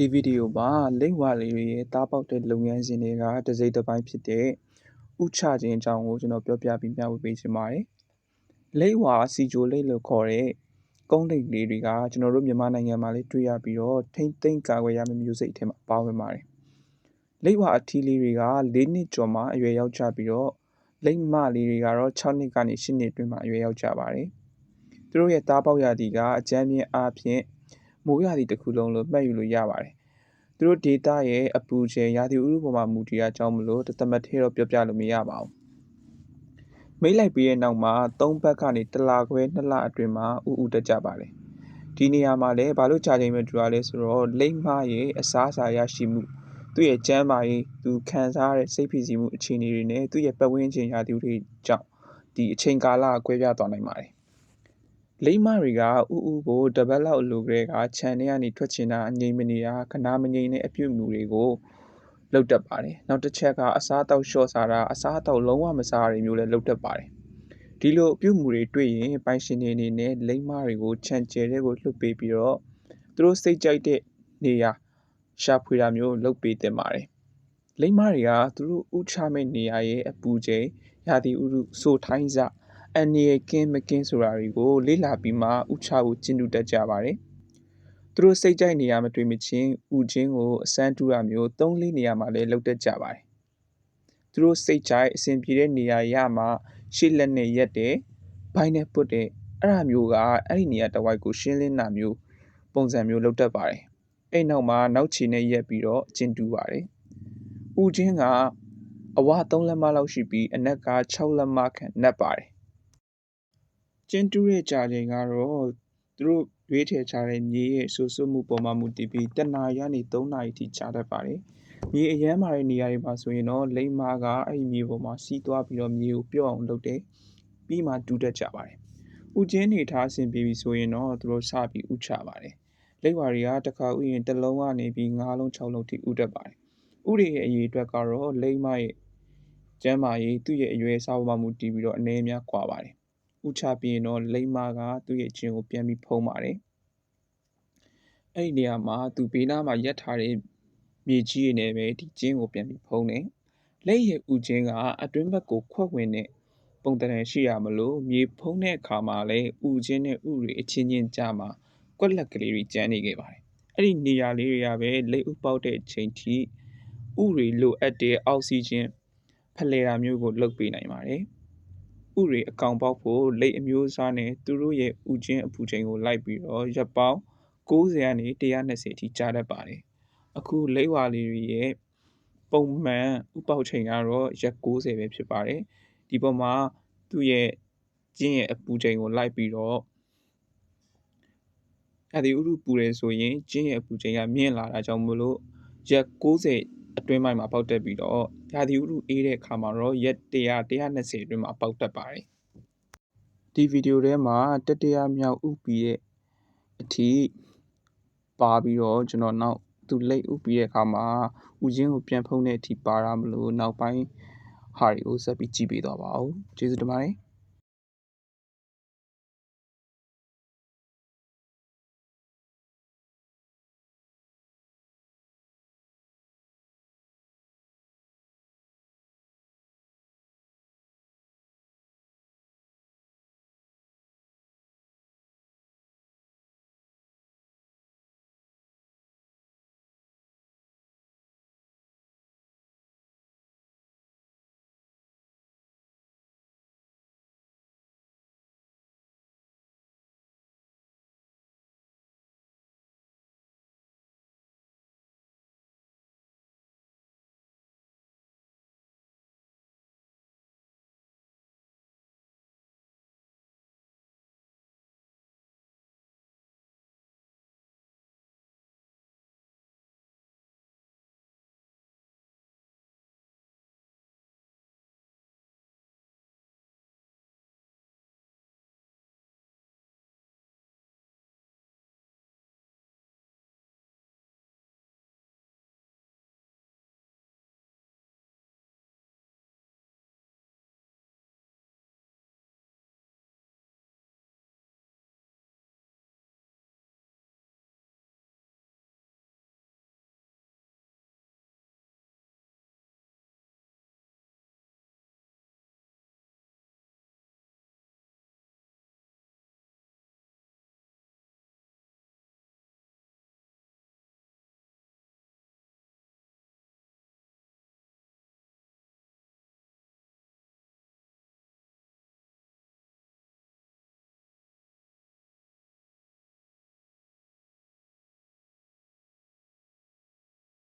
ဒီဗီဒီယိုမှာလိပ်ဝါလေးတွေရဲ့သားပေါက်တဲ့လုပ်ငန်းစဉ်တွေကတစ်စိတ်တစ်ပိုင်းဖြစ်တဲ့ဥချခြင်းအကြောင်းကိုကျွန်တော်ပြောပြပြီးမျှဝေပေးချင်ပါတယ်။လိပ်ဝါစီဂျိုလိပ်လို့ခေါ်တဲ့ကုန်းလိပ်လေးတွေကကျွန်တော်တို့မြန်မာနိုင်ငံမှာလည်းတွေ့ရပြီးတော့ထိမ့်သိမ့်ကာကွယ်ရမယ့်မျိုးစိတ်အထက်မှာပါဝင်ပါတယ်။လိပ်ဝါအထီးလေးတွေက၄နှစ်ကျော်မှအရွယ်ရောက်ကြပြီးတော့လိပ်မလေးတွေကတော့6နှစ်ကနေ10နှစ်အတွင်းမှာအရွယ်ရောက်ကြပါတယ်။သူတို့ရဲ့သားပေါက်ရာသီကအကြမ်းမြင့်အားဖြင့် မိုးရာသီတစ်ခုလုံးလို့မှတ်ယူလို့ရပါတယ်။သူတို့ဒေတာရဲ့အပူချိန်ရာသီဥတုပေါ်မှာမူတည်အကြောင်းမလို့တသမတ်သေးတော့ပြောပြလို့မရပါဘူး။မိတ်လိုက်ပြီးတဲ့နောက်မှာ၃ဘက်ကနေတလခွဲနှစ်လအတွင်းမှာဥဥတက်ကြပါတယ်။ဒီနေရာမှာလည်းဘာလို့ကြာချိန်မတူရလဲဆိုတော့လိမ့်မရဲ့အစားအစာရရှိမှုသူ့ရဲ့ကျန်းမာရေးသူခံစားရတဲ့စိတ်ဖိစီးမှုအခြေအနေတွေနဲ့သူ့ရဲ့ပတ်ဝန်းကျင်ရာသီဥတုတွေကြောင့်ဒီအချိန်ကာလကွဲပြားသွားနိုင်ပါတယ် လိမ့်မတွေကဥဥကိုတပတ်လောက်လိုကလေးကခြံထဲကနေထွက်ချင်တာအငြိမ်မနေတာခနာမငြိမ်တဲ့အပြုတ်မှုတွေကိုလုပ်တတ်ပါတယ်နောက်တစ်ချက်ကအစားအသောက်လျှော့စားတာအစားအသောက်လုံးဝမစားရမျိုးလည်းလုပ်တတ်ပါတယ်ဒီလိုအပြုတ်မှုတွေတွေ့ရင်ပိုင်ရှင်တွေအနေနဲ့လိမ့်မတွေကိုခြံကျဲတဲ့ကိုလှုပ်ပေးပြီးတော့သူတို့စိတ်ကြိုက်တဲ့နေရာရှာဖွေတာမျိုးလုပ်ပေးတင်ပါတယ်လိမ့်မတွေကသူတို့ဥချမဲ့နေရာရဲ့အပူချိန်ရာသီဥတုဆိုထိုင်းစ အန္တရာယ်ကင်းမကင်းဆိုတာတွေကို လေ့လာပြီးမှဥချဖို့ကျင့်တူတတ်ကြပါတယ်။သူတို့စိတ်ကြိုက်နေရမတွေ့မချင်းဥချင်းကိုအစမ်းတူတာမျိုးသုံးလေးနေရာမှာလည်းလုပ်တတ်ကြပါတယ်။သူတို့စိတ်ကြိုက်အစဉ်ပြေတဲ့နေရာရမှရှေ့လက်နဲ့ရက်တဲ့ဘိုင်းနဲ့ပုတ်တဲ့အဲ့ဒါမျိုးကအဲ့ဒီနေရာတစ်ဝိုက်ကိုရှင်းလင်းတာမျိုးပုံစံမျိုးလုပ်တတ်ပါတယ်။အဲ့နောက်မှာနောက်ချီနဲ့ရက်ပြီးတော့ကျင့်တူပါတယ်။ဥချင်းကအဝ3လက်မလောက်ရှိပြီးအနက်က6လက်မခန့်နက်ပါတယ် ကျင်းတူးတဲ့ကြာချိန်ကတော့ သူတို့ရွေးထည့်ချတဲ့မြေရဲ့ဆိုးဆွမှုပေါ်မှာ မူတည်ပြီးတနာရီကနေ3နာရီထိ ကြာတတ်ပါတယ်။မြေအရမ်းမာတဲ့ နေရာတွေမှာဆိုရင်တော့ လိမ္မာက အဲ့ဒီမြေပေါ်မှာ စီးသွားပြီးတော့ မြေကိုပြော့အောင်လုပ်တယ်။ပြီးမှ တူးတတ်ကြပါတယ်။ဥချင်းနေထားဆင်ပြီးပြီဆိုရင်တော့ သူတို့ စပြီး ဥချပါတယ်။လိပ်ဝါတွေက တစ်ခါဥရင် တစ်လုံးကနေပြီး၅လုံး၆လုံးထိ ဥတတ်ပါတယ်။ဥတွေရဲ့ အရေးအတွက်ကတော့ လိမ္မာရဲ့ ကျမ်းမာရေး သူ့ရဲ့ အရွယ်အစားပေါ်မှာ မူတည်ပြီးတော့ အနေအများ ကွာပါတယ် ဥချပြီးရင်တော့လိမ္မာကသူ့ရဲ့ကျင်ကိုပြန်ပြီးဖုံးပါတယ်အဲ့ဒီနေရာမှာသူဘေးနားမှာရက်ထားတဲ့မြေကြီးရည်နဲ့ပဲဒီကျင်းကိုပြန်ပြီးဖုံးတယ်လက်ရည်ဥကျင်းကအတွင်းဘက်ကိုခွက်ဝင်တဲ့ပုံတန်ရှိရမလို့မြေဖုံးတဲ့အခါမှာလည်းဥကျင်းနဲ့ဥတွေအချင်းချင်းကြားမှာကွက်လက်ကလေးတွေကျန်းနေခဲ့ပါတယ်အဲ့ဒီနေရာလေးတွေကပဲလက်ဥပေါက်တဲ့အချိန်ထိဥတွေလိုအပ်တဲ့အောက်ဆီဂျင်ဖလှယ်တာမျိုးကိုလုပ်ပေးနိုင်ပါတယ် ဥတွေအကောင်ပေါက်ဖို့လိပ်အမျိုးအစားနဲ့သူတို့ရဲ့ဥချင်းအပူချိန်ကိုလိုက်ပြီးတော့ရပ်ပေါင်း90ကနေ120အထိကြားတတ်ပါတယ်။အခုလိပ်ဝါလေးတွေရဲ့ပုံမှန်ဥပေါက်ချိန်ကတော့ရက်90ပဲဖြစ်ပါတယ်။ဒီပေါ်မှာသူ့ရဲ့ကျင်းရဲ့အပူချိန်ကိုလိုက်ပြီးတော့အဲဒီဥရုပူတယ်ဆိုရင်ကျင်းရဲ့အပူချိန်ကမြင့်လာတာကြောင့်မလို့ရက်90အတွင်းပိုင်းမှာပေါက်တက်ပြီးတော့ ရာသီဥတုအေးတဲ့အခါမှာတော့ရက်100 120အတွင်းမှာပေါက်တက်ပါတယ်ဒီဗီဒီယိုထဲမှာတတရာမြောက်ဥပြီးတဲ့အထိပါပြီးတော့ကျွန်တော်နောက်သူလိတ်ဥပြီးတဲ့အခါမှာဥချင်းကိုပြန်ဖုံးတဲ့အထိပါတာမလို့နောက်ပိုင်းဟာတွေကိုဆက်ပြီးကြည့်ပေးသွားပါဦးကျေးဇူးတင်ပါတယ်